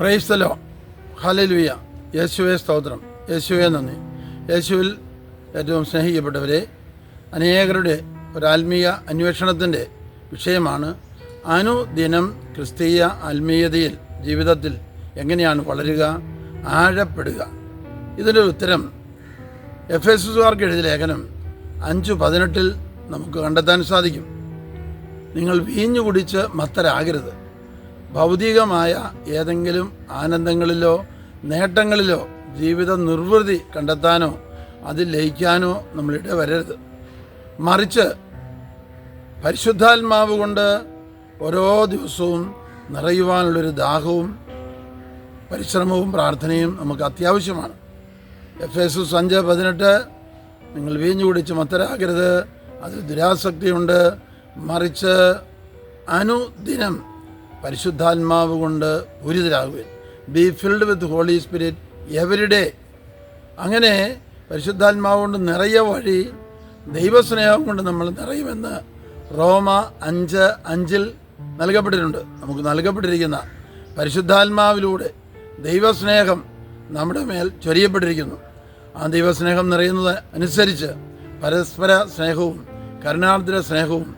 പ്രൈസ്തലോ ഹലലുയ യേശുവെ സ്തോത്രം. യേശുവെ നന്ദി. യേശുവിൽ ഏറ്റവും സ്നേഹിക്കപ്പെട്ടവരെ അനേകരുടെ ഒരു ആത്മീയ അന്വേഷണത്തിന്റെ വിഷയമാണ് അനുദിനം ക്രിസ്തീയ ആത്മീയതയിൽ ജീവിതത്തിൽ എങ്ങനെയാണ് വളരുക ആഴപ്പെടുക. ഇതിന്റെ ഉത്തരം എഫ് എസ് എസുകാർക്ക് എഴുതിയ ലേഖനം അഞ്ച് പതിനെട്ടിൽ നമുക്ക് കണ്ടെത്താൻ സാധിക്കും. നിങ്ങൾ വീഞ്ഞു കുടിച്ച് മത്തരാകരുത്. ഭൗതികമായ ഏതെങ്കിലും ആനന്ദങ്ങളിലോ നേട്ടങ്ങളിലോ ജീവിത നിർവൃതി കണ്ടെത്താനോ അതിൽ ലയിക്കാനോ നമ്മളിട വരരുത് മറിച്ച് പരിശുദ്ധാത്മാവ് കൊണ്ട് ഓരോ ദിവസവും നിറയുവാനുള്ളൊരു ദാഹവും പരിശ്രമവും പ്രാർത്ഥനയും നമുക്ക് അത്യാവശ്യമാണ്. എഫ് എസ് എസ് അഞ്ച് പതിനെട്ട് നിങ്ങൾ വീഞ്ഞു കുടിച്ച് മത്തരാകരുത് അതിൽ ദുരാസക്തിയുണ്ട്. മറിച്ച് അനുദിനം പരിശുദ്ധാത്മാവ് കൊണ്ട് പൂരിതരാകുവിൻ. Be filled with holy spirit every day അങ്ങനെ പരിശുദ്ധാത്മാവ് കൊണ്ട് നിറയ വഴി ദൈവസ്നേഹം കൊണ്ട് നമ്മൾ നിറയുമെന്ന് റോമ അഞ്ച് അഞ്ചിൽ നൽകപ്പെട്ടിട്ടുണ്ട്. നമുക്ക് നൽകപ്പെട്ടിരിക്കുന്ന പരിശുദ്ധാത്മാവിലൂടെ ദൈവസ്നേഹം നമ്മുടെ മേൽ ചൊരിയപ്പെട്ടിരിക്കുന്നു. ആ ദൈവസ്നേഹം നിറയുന്നത് അനുസരിച്ച് പരസ്പര സ്നേഹവും കരുണാർദ്ര സ്നേഹവും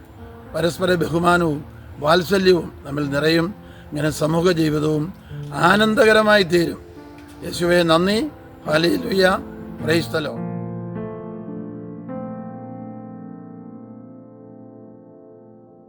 പരസ്പര ബഹുമാനവും വാത്സല്യവും നമ്മൾ നിറയും. ഇങ്ങനെ സമൂഹ ജീവിതവും ആനന്ദകരമായി തീരും. യേശുവെ നന്ദി. ഹാലിയ പ്രൈസ്തലോ